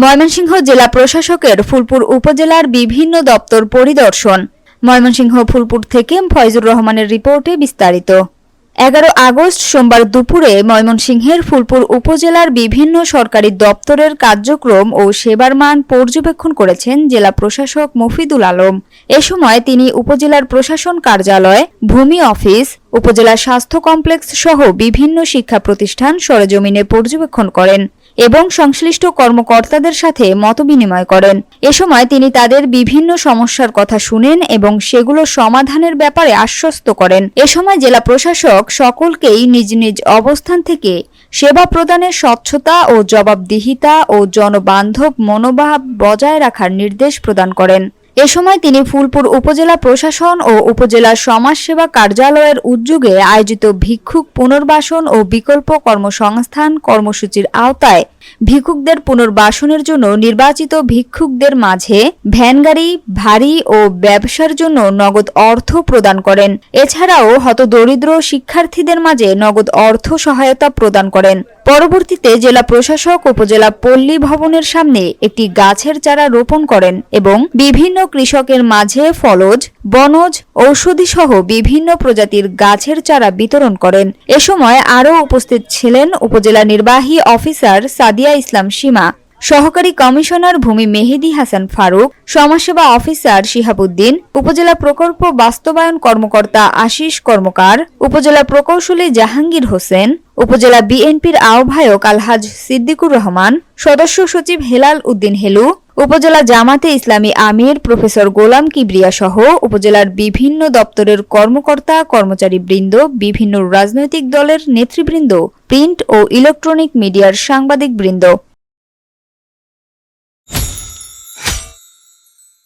ময়মনসিংহ জেলা প্রশাসকের ফুলপুর উপজেলার বিভিন্ন দপ্তর পরিদর্শন। ময়মনসিংহ ফুলপুর থেকে ফয়জুর রহমানের রিপোর্টে বিস্তারিত। এগারো আগস্ট সোমবার দুপুরে ময়মনসিংহের ফুলপুর উপজেলার বিভিন্ন সরকারি দপ্তরের কার্যক্রম ও সেবার মান পর্যবেক্ষণ করেছেন জেলা প্রশাসক মফিদুল আলম। এ সময় তিনি উপজেলার প্রশাসন কার্যালয়, ভূমি অফিস, উপজেলা স্বাস্থ্য কমপ্লেক্স সহ বিভিন্ন শিক্ষা প্রতিষ্ঠান সরেজমিনে পর্যবেক্ষণ করেন। এবং সংশ্লিষ্ট কর্মকর্তাদের সাথে মতবিনিময় করেন। এ সময় তিনি তাদের বিভিন্ন সমস্যার কথা শুনেন এবং সেগুলো সমাধানের ব্যাপারে আশ্বস্ত করেন। এ সময় জেলা প্রশাসক সকলকেই নিজ নিজ অবস্থান থেকে সেবা প্রদানের স্বচ্ছতা ও জবাবদিহিতা ও জনবান্ধব মনোভাব বজায় রাখার নির্দেশ প্রদান করেন। এ সময় তিনি ফুলপুর উপজেলা প্রশাসন ও উপজেলা সমাজসেবা কার্যালয়ের উদ্যোগে আয়োজিত ভিক্ষুক পুনর্বাসন ও বিকল্প কর্মসংস্থান কর্মসূচির আওতায় ভিক্ষুকদের পুনর্বাসনের জন্য নির্বাচিত ভিক্ষুকদের মাঝে ভ্যানগাড়ি, ভারী ও ব্যবসার জন্য নগদ অর্থ প্রদান করেন। এছাড়াও হতদরিদ্র শিক্ষার্থীদের মাঝে নগদ অর্থ সহায়তা প্রদান করেন। পরবর্তীতে জেলা প্রশাসক উপজেলা পল্লী ভবনের সামনে একটি গাছের চারা রোপণ করেন এবং বিভিন্ন কৃষকের মাঝে ফলজ, বনজ ঔষধি সহ বিভিন্ন প্রজাতির গাছের চারা বিতরণ করেন। এ সময় আরও উপস্থিত ছিলেন উপজেলা নির্বাহী অফিসার সাদিয়া ইসলাম সীমা। সহকারী কমিশনার ভূমি মেহেদি হাসান ফারুক, সমাজসেবা অফিসার শিহাবুদ্দিন, উপজেলা প্রকল্প বাস্তবায়ন কর্মকর্তা আশিস কর্মকার, উপজেলা প্রকৌশলী জাহাঙ্গীর হোসেন, উপজেলা বিএনপির আহ্বায়ক আলহাজ সিদ্দিকুর রহমান, সদস্য সচিব হেলাল উদ্দিন হেলু, উপজেলা জামাতে ইসলামী আমির প্রফেসর গোলাম কিবরিয়া সহ উপজেলার বিভিন্ন দপ্তরের কর্মকর্তা কর্মচারী বৃন্দ বিভিন্ন রাজনৈতিক দলের নেতৃবৃন্দ, প্রিন্ট ও ইলেকট্রনিক মিডিয়ার সাংবাদিক বৃন্দ